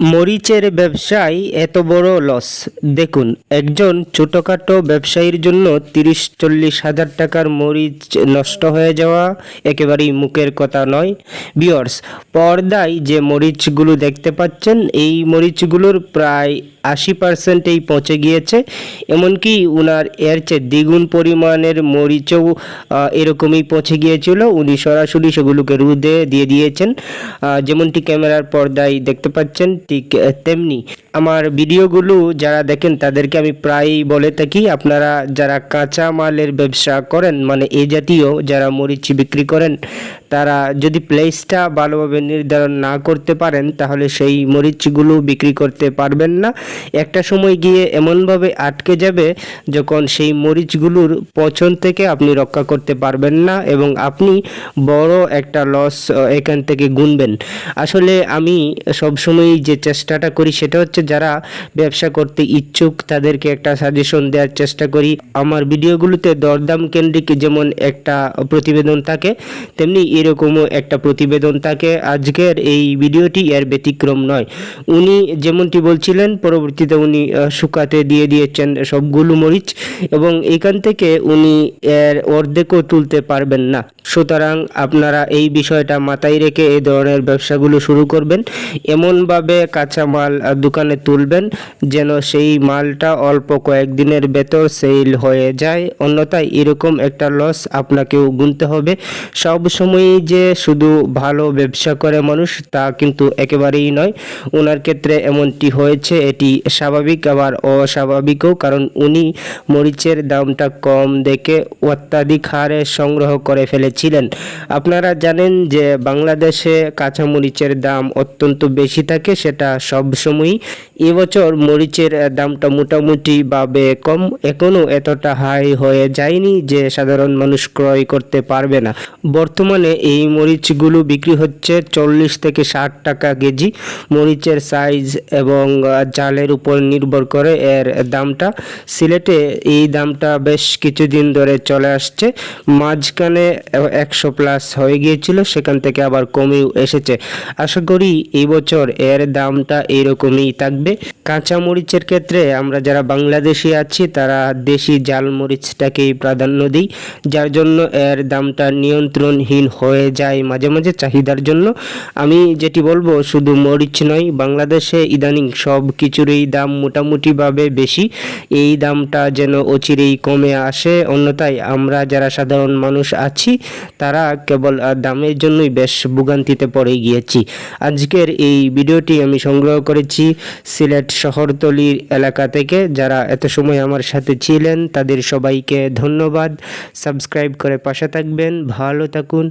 মরিচের ব্যবসায় এত বড় লস দেখুন, একজন ছোটোখাটো ব্যবসায়ীর জন্য তিরিশ, চল্লিশ হাজার টাকার মরিচ নষ্ট হয়ে যাওয়া একেবারেই মুখের কথা নয়। বিয়র্স পর্দায় যে মরিচগুলো দেখতে পাচ্ছেন, এই মরিচগুলোর প্রায় আশি পার্সেন্টেই পৌঁছে গিয়েছে। এমনকি উনার এর চেয়ে দ্বিগুণ পরিমাণের মরিচও এরকমই পৌঁছে গিয়েছিল। উনি সরাসরি সেগুলোকে রুদে দিয়ে দিয়েছেন। যেমনটি ক্যামেরার পর্দায় দেখতে পাচ্ছেন, ঠিক তেমনি। আমার ভিডিওগুলো যারা দেখেন, তাদেরকে আমি প্রায়ই বলে থাকি, আপনারা যারা কাঁচা মালের ব্যবসা করেন মানে এই জাতীয় যারা মরিচ বিক্রি করেন তারা যদি প্লেসটা ভালোভাবে নির্ধারণ না করতে পারেন, তাহলে সেই মরিচগুলো বিক্রি করতে পারবেন না। একটা সময় গিয়ে এমনভাবে আটকে যাবে, যখন সেই মরিচগুলোর পচন থেকে আপনি রক্ষা করতে পারবেন না এবং আপনি বড় একটা লস এখান থেকে গুনবেন। আসলে আমি সবসময় যে চেষ্টাটা করি, সেটা হচ্ছে যারা ব্যবসা করতে ইচ্ছুক, তাদেরকে একটা সাজেশন দেওয়ার চেষ্টা করি। আমার ভিডিওগুলোতে দরদাম কেন্দ্রিক যেমন একটা প্রতিবেদন থাকে, তেমনি এরকমও একটা প্রতিবেদন থাকে। আজকের এই ভিডিওটি এর ব্যতিক্রম নয়। উনি যেমনটি বলছিলেন পরবর্তীতে উনি শুকাতে দিয়ে দিয়েছেন সবগুলো মরিচ এবং এখান থেকে উনি এর অর্ধেকও তুলতে পারবেন না। সুতরাং আপনারা এই বিষয়টা মাথায় রেখে এই ধরনের ব্যবসাগুলো শুরু করবেন। এমনভাবে কাঁচামাল আহ, দোকানে তুলবেন যেন সেই মালটা অল্প কয়েকদিনের ভেতর সেল হয়ে যায়। অন্যথায় এরকম একটা লস আপনাকেও গুনতে হবে। সব সময়ই যে শুধু ভালো ব্যবসা করে মানুষ, তা কিন্তু একেবারেই নয়। ওনার ক্ষেত্রে এমনটি হয়েছে, এটি স্বাভাবিক, আবার অস্বাভাবিকও, কারণ উনি মরিচের দামটা কম দেখে অত্যাধিক হারে সংগ্রহ করে ফেলেছিলেন। আপনারা জানেন যে বাংলাদেশে কাঁচা মরিচের দাম অত্যন্ত বেশি থাকে, সেটা সব সময়ই। এবছর মরিচের দামটা মোটামুটি ভাবে কম, এখনও এতটা হাই হয়ে যায়নি যে সাধারণ মানুষ ক্রয় করতে পারবে না। বর্তমানে এই মরিচগুলো বিক্রি হচ্ছে চল্লিশ থেকে ষাট টাকা কেজি। মরিচের সাইজ এবং জালের উপর নির্ভর করে এর দামটা। সিলেটে এই দামটা বেশ কিছুদিন ধরে চলে আসছে। মাঝখানে একশো প্লাস হয়ে গিয়েছিল, সেখান থেকে আবার কমেও এসেছে। আশা করি এই বছর এর দামটা এইরকমই থাকবে। কাঁচা মরিচের ক্ষেত্রে আমরা যারা বাংলাদেশি আছি, তারা দেশি জাল মরিচটাকেই প্রাধান্য দিই, যার জন্য এর দামটা নিয়ন্ত্রণহীন হয়ে যায় মাঝে মাঝে চাহিদার জন্য। আমি যেটি বলব, শুধু মরিচ নয়, বাংলাদেশে ইদানিং সব কিছুরই দাম মোটামুটিভাবে বেশি। এই দামটা যেন অচিরেই কমে আসে। অন্যথায় আমরা যারা সাধারণ মানুষ আছি, তারা কেবল দামের জন্যই বেশ ভোগান্তিতে পড়ে গিয়েছি। আজকের এই ভিডিওটি আমি সংগ্রহ করেছি সিলেট শহরতলির এলাকা থেকে। যারা এত সময় আমার সাথে ছিলেন, তাদের সবাইকে ধন্যবাদ। সাবস্ক্রাইব করে পাশে থাকবেন। ভালো থাকুন।